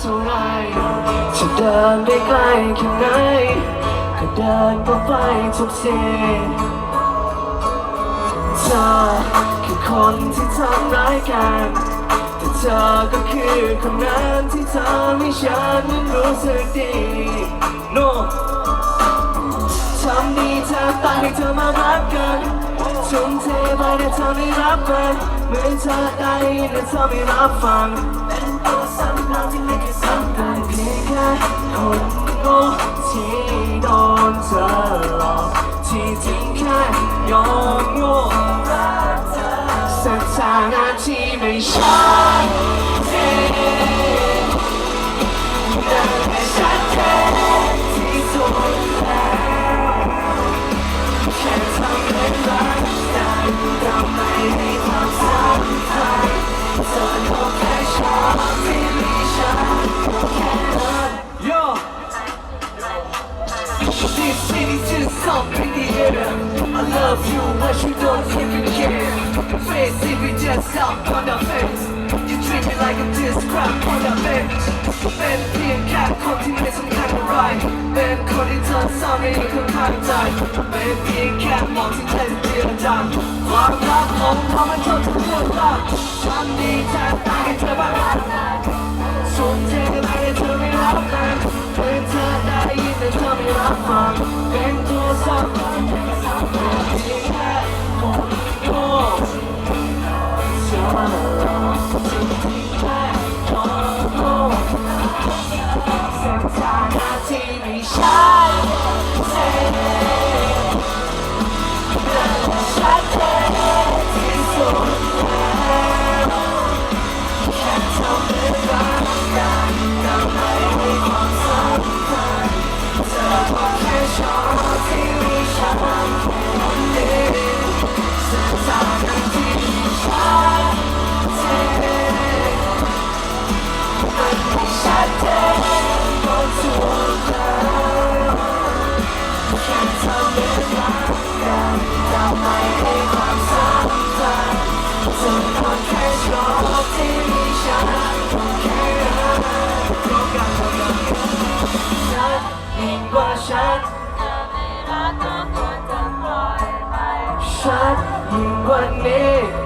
เท่าไรจะเดินได้ไกลแค่ไหนก็เดินก็ไปทุกสิ่งเธอคือคนที่ทำร้ายกันแต่เธอก็คือคำนั้นที่ทำให้ฉันนั้นรู้สึกดี no ทำดีเธอตายให้เธอมารักกันชุ่มเทไปแต่เธอไม่รับมันเหมือนเธอได้แต่เธอไม่รับฟัง ทิ้งแค่ยอมโง่รักเธอสถานะที่ไม่ใช่ love you but you don't freaking care. Face if you just up on the You treat me like a disc on the bench. Ben being cat continues on kind of you can kind of die being cat common talk to the time I get ฉันยิ่งกว่านี้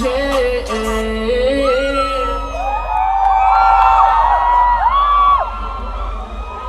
Yeah.